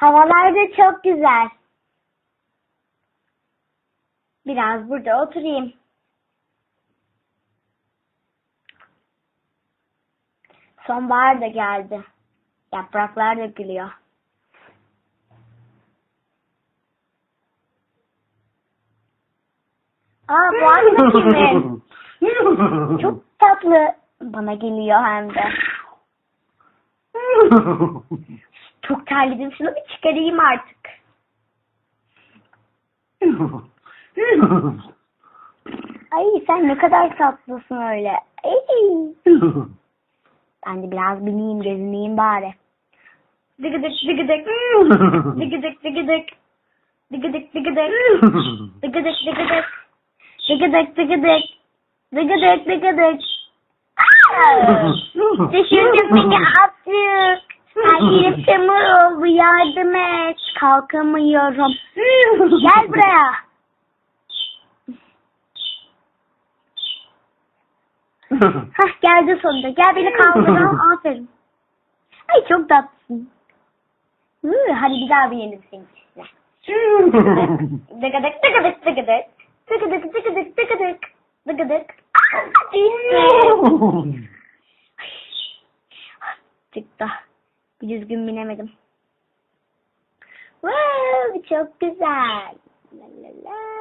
Havalar da çok güzel. Biraz burada oturayım. Sonbahar da geldi. Yapraklar da gülüyor. Aa bu anne kimin? Çok tatlı. Bana geliyor hem de. Çok terledim. Şunu bir çıkarayım artık. Ay sen ne kadar tatlısın öyle. Ay. Ben de biraz bineyim gezineyim bari. Dıgıdık dıgıdık. Dıgıdık dıgıdık. Dıgıdık dıgıdık. Dıgıdık dıgıdık. Dıgıdık dıgıdık. Dıgıdık dıgıdık. Düşürdün beni artık. Her yerim çamur oldu yardım et. Kalkamıyorum. Gel buraya. Hah geldi sonunda. Gel beni kaldıralım. Aferin. Ay çok tatlısın. Hı, hadi bir daha binelim senin üstüne. Dıgıdık dıgıdık dıgıdık. Dıgıdık dıgıdık dıgıdık. Dıgıdık. Aa, düştüm. Çıktı. Bir düzgün binemedim. Wow, çok güzel. La la la